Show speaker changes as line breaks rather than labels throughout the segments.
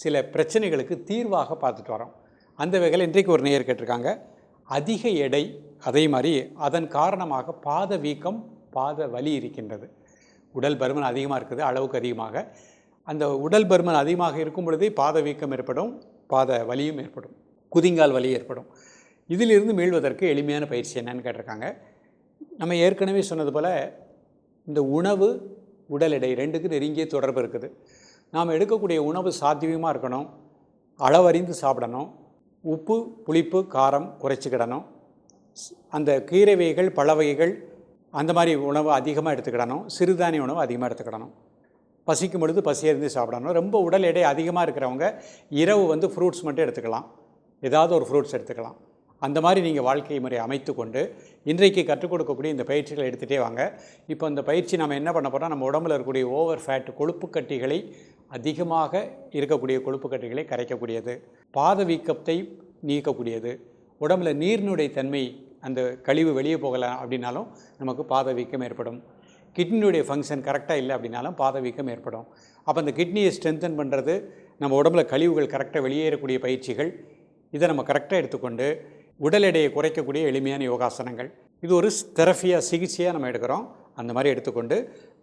சில பிரச்சனைகளுக்கு தீர்வாக பார்த்துட்டு வரோம். அந்த வகையில் இன்றைக்கு ஒரு நேயர் கேட்டிருக்காங்க. அதிக எடை அதே மாதிரி அதன் காரணமாக பாத வீக்கம் பாத வலி இருக்கின்றது. உடல் பருமன் அதிகமாக இருக்குது அளவுக்கு அதிகமாக. அந்த உடல் பருமன் அதிகமாக இருக்கும் பொழுதே பாத வீக்கம் ஏற்படும் பாத வலியும் ஏற்படும். குதிங்கால் வலி ஏற்படும். இதிலிருந்து மீள்வதற்கு எளிமையான பயிற்சி என்னன்னு கேட்டிருக்காங்க. நம்ம ஏற்கனவே சொன்னது போல் இந்த உணவு உடல் எடை ரெண்டுக்கும் நெருங்கிய தொடர்பு இருக்குது. நாம் எடுக்கக்கூடிய உணவு சாத்தியமாக இருக்கணும். அளவறிந்து சாப்பிடணும். உப்பு புளிப்பு காரம் குறைச்சிக்கிடணும் ஸ்- அந்த கீரை வகைகள் பழ வகைகள் அந்த மாதிரி உணவு அதிகமாக எடுத்துக்கிடணும். சிறுதானிய உணவு அதிகமாக எடுத்துக்கிடணும். பசிக்கும் பொழுது பசியறிந்து சாப்பிடணும். ரொம்ப உடல் எடை அதிகமாக இருக்கிறவங்க இரவு வந்து ஃப்ரூட்ஸ் மட்டும் எடுத்துக்கலாம். ஏதாவது ஒரு ஃப்ரூட்ஸ் எடுத்துக்கலாம். அந்த மாதிரி நீங்கள் வாழ்க்கை முறை அமைத்து கொண்டு இன்றைக்கு கற்றுக் கொடுக்கக்கூடிய இந்த பயிற்சிகளை எடுத்துகிட்டே வாங்க. இப்போ இந்த பயிற்சி நம்ம என்ன பண்ண போகிறோம் நம்ம உடம்புல இருக்கக்கூடிய ஓவர் ஃபேட் கொழுப்பு கட்டிகளை அதிகமாக இருக்கக்கூடிய கொழுப்பு கட்டிகளை கரைக்கக்கூடியது. பாத வீக்கத்தை நீக்கக்கூடியது. உடம்புல நீர்னுடைய தன்மை அந்த கழிவு வெளியே போகலாம் அப்படின்னாலும் நமக்கு பாத வீக்கம் ஏற்படும் கிட்னியுடைய ஃபங்க்ஷன் கரெக்டாக இல்லை அப்படின்னாலும் பாத வீக்கம் ஏற்படும். அப்போ அந்த கிட்னியை ஸ்ட்ரென்தன் பண்ணுறது நம்ம உடம்புல கழிவுகள் கரெக்டாக வெளியேறக்கூடிய பயிற்சிகள். இதை நம்ம கரெக்டாக எடுத்துக்கொண்டு உடல் எடையை குறைக்கக்கூடிய எளிமையான யோகாசனங்கள். இது ஒரு தெரஃபியாக சிகிச்சையாக நம்ம எடுக்கிறோம். அந்த மாதிரி எடுத்துக்கொண்டு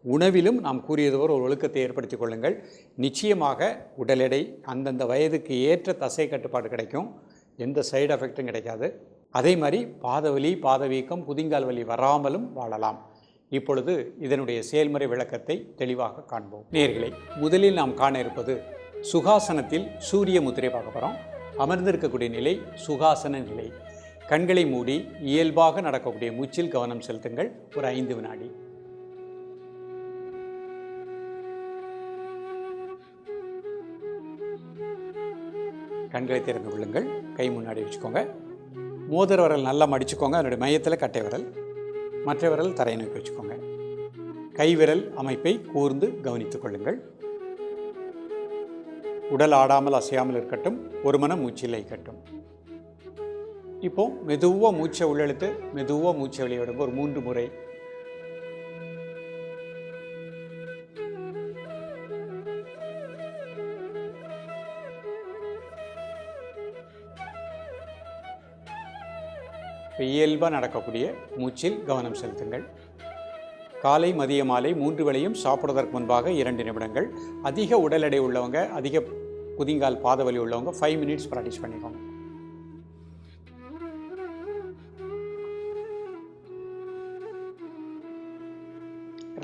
உணவிலும் நாம் கூறியது போல் ஒரு ஒழுக்கத்தை ஏற்படுத்திக் கொள்ளுங்கள். நிச்சயமாக உடல் எடை அந்தந்த வயதுக்கு ஏற்ற தசை கட்டுப்பாடு கிடைக்கும். எந்த சைடு எஃபெக்ட்டும் கிடைக்காது. அதே மாதிரி பாதவலி பாதவீக்கம் புதிங்கால் வலி வராமலும் வாழலாம். இப்பொழுது இதனுடைய செயல்முறை விளக்கத்தை தெளிவாக காண்போம். நேர்களை முதலில் நாம் காண இருப்பது சுகாசனத்தில் சூரிய முத்திரை பார்க்க போகிறோம் அமர்ந்திருக்கக்கூடிய நிலை சுகாசன நிலை. கண்களை மூடி இயல்பாக நடக்கக்கூடிய மூச்சில் கவனம் செலுத்துங்கள். ஒரு ஐந்து வினாடி. கண்களை திறந்து கொள்ளுங்கள். கை முன்னாடி வச்சுக்கோங்க. மோதிர விரல் நல்லா மடிச்சுக்கோங்க. அதனுடைய மையத்தில் கட்டை விரல் மற்ற விரல் தரையை நோக்கி வச்சுக்கோங்க. கை விரல் அமைப்பை கூர்ந்து கவனித்துக் கொள்ளுங்கள். உடல் ஆடாமல் அசையாமல் இருக்கட்டும். ஒரு மனம் மூச்சில் இருக்கட்டும். இப்போ மெதுவாக மூச்சை உள்ளெழுத்து மெதுவாக மூச்சை வெளியே ஒரு மூன்று முறை இப்போ இயல்பாக நடக்கக்கூடிய மூச்சில் கவனம் செலுத்துங்கள். காலை மதிய மாலை மூன்று வேளையும் சாப்பிடுவதற்கு முன்பாக இரண்டு நிமிடங்கள். அதிக உடல் எடை உள்ளவங்க அதிக குதிங்கால் பாதவலி உள்ளவங்க ஃபைவ் மினிட்ஸ் ப்ராக்டிஸ் பண்ணிக்கோங்க.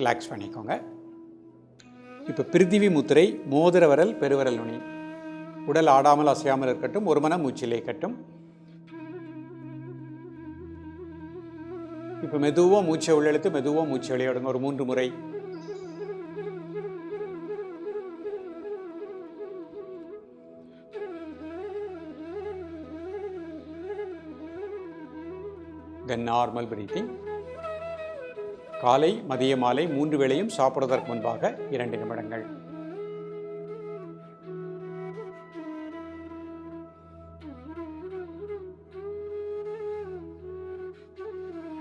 ரிலாக்ஸ் பண்ணிக்கோங்க. இப்போ பிரிதிவி முத்திரை மோதிர விரல் பெருவிரல் நுனி. உடல் ஆடாமல் அசையாமல் இருக்கட்டும் ஒரு மன மூச்சிலே இருக்கட்டும். இப்போ மெதுவாக மூச்சை உள்ளெழுத்து மெதுவாக மூச்சை வெளியிடுங்க ஒரு மூன்று முறை. தென் நார்மல் பிரீத்திங் காலை மதிய மாலை மூன்று வேளையும் சாப்பிடுவதற்கு முன்பாக இரண்டு நிமிடங்கள்.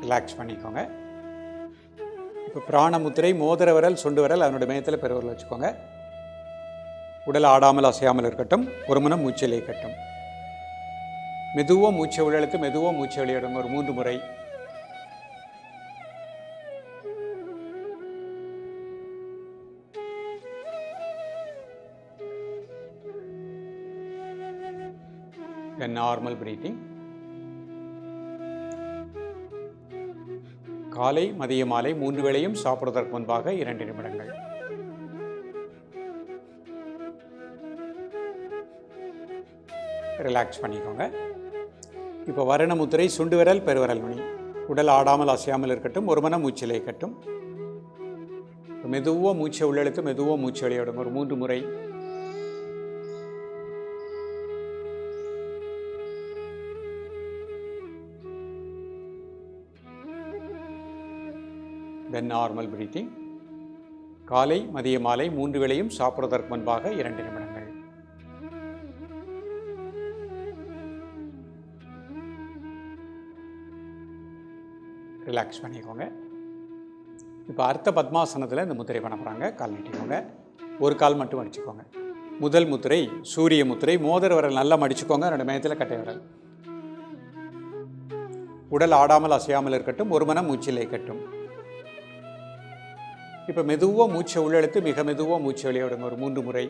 ரிலாக்ஸ் பண்ணிக்கோங்க. இப்போ பிராணமுத்திரை மோதிர விரல் சுண்டு விரல் அதனுடைய மையத்தில் பெருவரில் வச்சுக்கோங்க. உடல் ஆடாமல் அசையாமல் இருக்கட்டும் ஒரு மனம் மூச்சில் இருக்கட்டும் மெதுவாக மூச்சை விழலுக்கு மெதுவாக மூச்சை வெளியிடுங்க ஒரு மூன்று முறை. நார்மல் பிரீத்திங் காலை மதிய மாலை மூன்று வேளையும் சாப்பிடுவதற்கு முன்பாக இரண்டு நிமிடங்கள். ரிலாக்ஸ் பண்ணிக்கோங்க. இப்போ வரண முத்திரை சுண்டு விரல் பெருவரல் மணி உடல் ஆடாமல் அசையாமல் இருக்கட்டும் ஒரு மன மூச்சிலே இருக்கட்டும் மெதுவாக மூச்சை உள்ளெழுத்து மெதுவாக மூச்சு வெளியிடும் ஒரு மூன்று முறை தென் நார்மல் பிரீத்திங் காலை மதிய மாலை மூன்று வேளையும் சாப்பிடுவதற்கு முன்பாக இரண்டு நிமிடங்கள். ரிலாக்ஸ் பண்ணிக்கோங்க. இப்போ அர்த்த பத்மாசனத்தில் இந்த முத்திரை பண்ண போகிறாங்க கால் நீட்டிக்கோங்க. ஒரு கால் மட்டும் அடிச்சுக்கோங்க. முதல் முத்திரை சூரிய முத்திரை மோதிர விரல் நல்லா மடிச்சுக்கோங்க. ரெண்டு மயத்தில் கட்டை விரல். உடல் ஆடாமல் அசையாமல் இருக்கட்டும். ஒரு மனம் மூச்சில் இருக்கட்டும் இப்போ மெதுவாக மூச்சை உள்ளழுத்து மிக மெதுவாக மூச்சு வெளியிடுங்க ஒரு மூன்று முறை.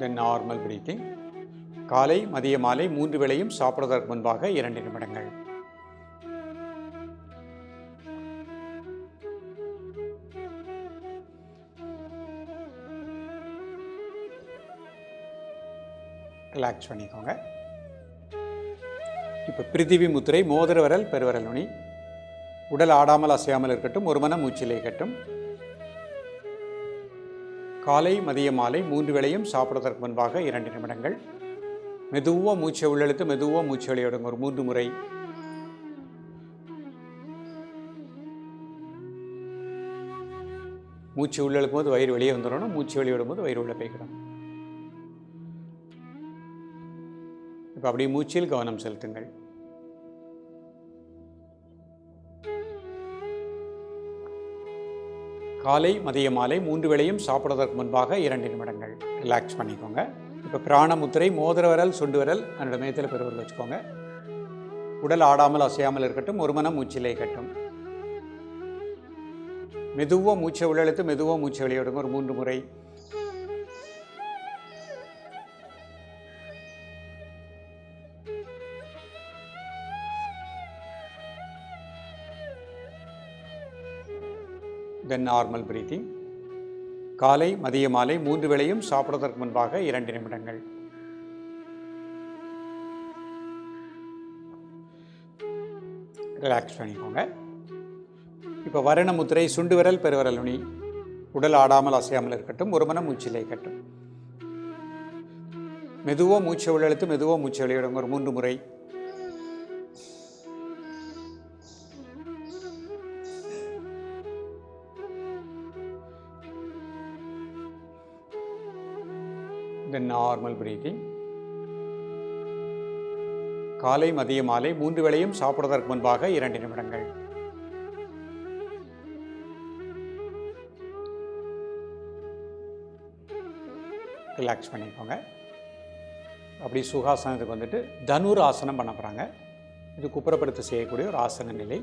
தென் நார்மல் பிரீத்திங் காலை மதிய மாலை மூன்று வேளையும் சாப்பிடுவதற்கு முன்பாக இரண்டு நிமிடங்கள். ரிலாக்ஸ் பண்ணிக்கோங்க. இப்போ பிரிதிவி முத்திரை மோதிர விரல் பெருவரல் நுனி. உடல் ஆடாமல் அசையாமல் இருக்கட்டும் ஒரு மன மூச்சிலே இருக்கட்டும். காலை மதிய மாலை மூன்று வேளையும் சாப்பிடுவதற்கு முன்பாக இரண்டு நிமிடங்கள். மெதுவாக மூச்சை உள்ளெழுத்து மெதுவாக மூச்சு வெளியிடுங்க ஒரு மூன்று முறை. மூச்சு உள்ளெழுக்கும் போது வயிறு வெளியே வந்துடணும். மூச்சு வெளியிடும் போது வயிறு உள்ள போய்க்கணும் இப்போ அப்படியே மூச்சில் கவனம் செலுத்துங்கள். காலை மதிய மாலை மூன்று வேளையும் சாப்பிடுவதற்கு முன்பாக இரண்டு நிமிடங்கள் ரிலாக்ஸ் பண்ணிக்கோங்க. இப்போ பிராண முத்திரை மோதிர விரல் சுண்டு விரல் அந்த மேத்தில் பெருவர்கள் வச்சுக்கோங்க. உடல் ஆடாமல் அசையாமல் இருக்கட்டும் ஒரு மனம் மூச்சிலே கட்டும். மெதுவாக மூச்சை உள்ளெழுத்து மெதுவாக மூச்சை வெளியிடுங்க ஒரு மூன்று முறை தென் நார்மல் பிரீத்திங் காலை மதிய மாலை மூன்று வேளையும் சாப்பிடுவதற்கு முன்பாக இரண்டு நிமிடங்கள். ரிலாக்ஸ் பண்ணிக்கோங்க. இப்போ வரண முத்திரை சுண்டு விரல் பெருவரல் நுனி. உடல் ஆடாமல் அசையாமல் இருக்கட்டும். ஒரு மனம் மூச்சிலே கட்டும் மெதுவாக மூச்சை உள்ளெழுத்து மெதுவாக மூச்சை வெளியிடுங்க. ஒரு மூன்று முறை. நார்மல் பிரீத்திங் காலை மதிய மாலை மூன்று வேளையும் சாப்பிடுவதற்கு முன்பாக இரண்டு நிமிடங்கள். ரிலாக்ஸ் பண்ணிக்கோங்க. அப்படி சுகாசனத்துக்கு வந்துட்டு தனுர் ஆசனம் பண்ண போகிறாங்க இது குப்புறப்படுத்த செய்யக்கூடிய ஒரு ஆசன நிலை.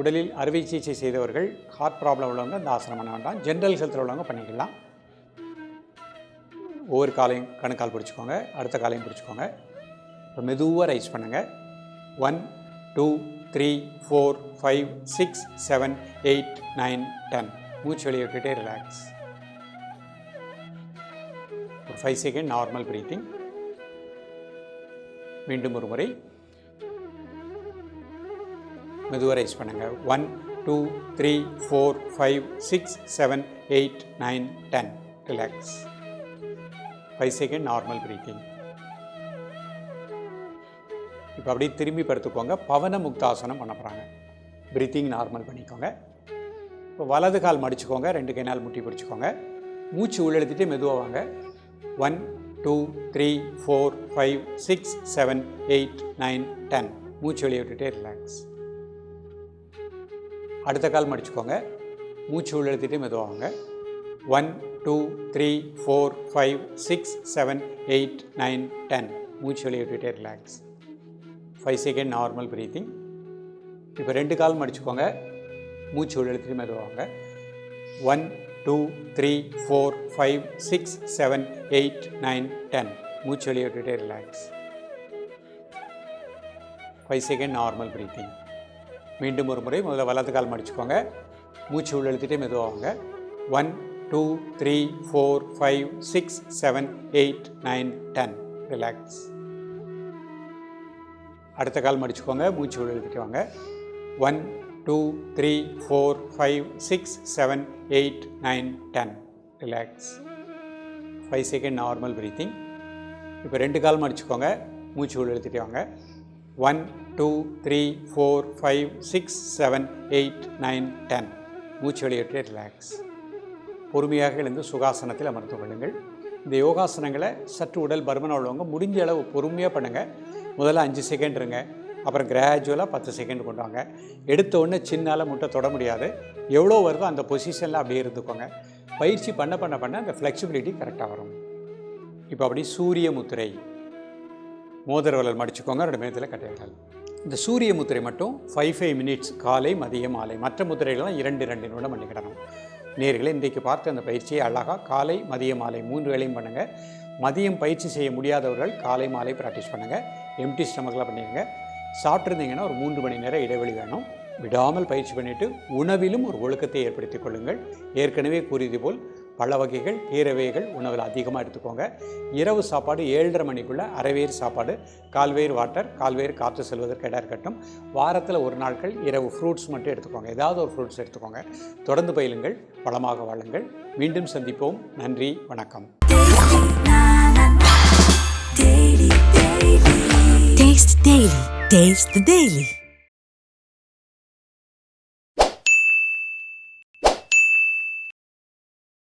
உடலில் அறுவை சிகிச்சை செய்தவர்கள் ஹார்ட் ப்ராப்ளம் உள்ளவங்க இந்த ஆசனம் பண்ண வேண்டாம். ஜென்ரல் ஹெல்த்தில் உள்ளவங்க பண்ணிக்கலாம். ஒவ்வொரு காலையும் கணுக்கால் பிடிச்சிக்கோங்க அடுத்த காலையும் பிடிச்சிக்கோங்க. இப்போ மெதுவாக ரைஸ் பண்ணுங்கள் one two three four five six seven eight nine ten மூச்சு வெளியே விட்டுட்டே ரிலாக்ஸ் ஒரு ஃபைவ் செகண்ட் நார்மல் ப்ரீத்திங் மீண்டும் ஒரு முறை. மெதுவாக ரைஸ் பண்ணுங்கள் one two three four five six seven eight nine ten relax five second normal breathing இப்போ அப்படியே திரும்பி படுத்துக்கோங்க. பவன முக்தாசனம் பண்ண போகிறாங்க பிரீத்திங் நார்மல் பண்ணிக்கோங்க. இப்போ வலது கால் மடிச்சுக்கோங்க. ரெண்டு கை நாள் முட்டி பிடிச்சிக்கோங்க. மூச்சு உள்ளெழுத்துட்டு மெதுவாக வாங்க. One two three four five six seven eight nine ten மூச்சு வெளியே விட்டுட்டே ரிலாக்ஸ் அடுத்த கால் மடிச்சுக்கோங்க. மூச்சு உள்ளெழுத்துட்டு மெதுவாக வாங்க. One two three four five six seven eight nine ten மூச்சு வெளியே விட்டுட்டே relax five second normal breathing இப்போ ரெண்டு கால் மடிச்சுக்கோங்க. மூச்சு உள்ளெடுத்துட்டு மெதுவாங்க one two three four five six seven eight nine ten மூச்சு வெளியே விட்டுட்டே relax five second normal breathing மீண்டும் ஒரு முறை முதல்ல வலது கால் மடிச்சுக்கோங்க. மூச்சு உள்ளெழுத்துட்டே மெதுவாங்க one two three four five six seven eight nine ten. Relax அடுத்த கால் மடிச்சுக்கோங்க. மூச்சு உள்ளெழுத்துட்டு வாங்க one two three four five six seven eight nine ten. Relax five second normal breathing இப்போ ரெண்டு கால் மடிச்சுக்கோங்க. மூச்சு உள்ள எழுத்துட்டே வாங்க. One two three four five six seven eight nine ten. மூச்சு வெளியிட்டு ரிலாக்ஸ் பொறுமையாக எழுந்து சுகாசனத்தில் அமர்ந்து கொள்ளுங்கள். இந்த யோகாசனங்களை சற்று உடல் பருமனாக உள்ளவங்க முடிஞ்ச அளவு பொறுமையாக பண்ணுங்கள் முதல்ல அஞ்சு செகண்ட் இருங்க. அப்புறம் கிராஜுவலாக பத்து செகண்ட் கொண்டு வாங்க எடுத்த உடனே சின்னால முட்டை தொட முடியாது. எவ்வளோ வருதோ அந்த பொசிஷனில் அப்படியே இருந்துக்கோங்க. பயிற்சி பண்ண பண்ண பண்ண அந்த ஃப்ளெக்சிபிலிட்டி கரெக்டாக வரும். இப்போ அப்படி சூரிய முத்திரை. மோதிர விரல் மடிச்சுக்கோங்க. ரெண்டு மேத்தில் கட்டையிடல் இந்த சூரிய முத்திரை மட்டும் ஃபைவ் ஃபைவ் மினிட்ஸ் காலை மதியம் மாலை. மற்ற முத்திரைகள்லாம் இரண்டு இரண்டு நிமிடம் பண்ணிக்கிடணும். நேர்களை இன்றைக்கு பார்த்த அந்த பயிற்சியை அழகாக காலை மதியம் மாலை மூன்று வேலையும் பண்ணுங்கள் மதியம் பயிற்சி செய்ய முடியாதவர்கள் காலை மாலை ப்ராக்டிஸ் பண்ணுங்கள் எம்டி ஸ்டமக்கில் பண்ணிடுங்க சாப்பிட்ருந்தீங்கன்னா ஒரு மூன்று மணி நேரம் இடைவெளி வேணும். விடாமல் பயிற்சி பண்ணிவிட்டு உணவிலும் ஒரு ஒழுக்கத்தை ஏற்படுத்திக் கொள்ளுங்கள். ஏற்கனவே கூறியது போல் பழ வகைகள் கீரவைகள் உணவில் அதிகமாக எடுத்துக்கோங்க. இரவு சாப்பாடு ஏழரை மணிக்குள்ளே அரைவேர் சாப்பாடு கால்வேர் வாட்டர் கால்வேர் காற்று செல்வதற்கு இடம் இருக்கட்டும். வாரத்தில் ஒரு நாட்கள் இரவு ஃப்ரூட்ஸ் மட்டும் எடுத்துக்கோங்க. ஏதாவது ஒரு ஃப்ரூட்ஸ் எடுத்துக்கோங்க. தொடர்ந்து பயிலுங்கள் வளமாக வாழுங்கள். மீண்டும் சந்திப்போம். நன்றி வணக்கம்.
Taste Daily. Taste the Daily.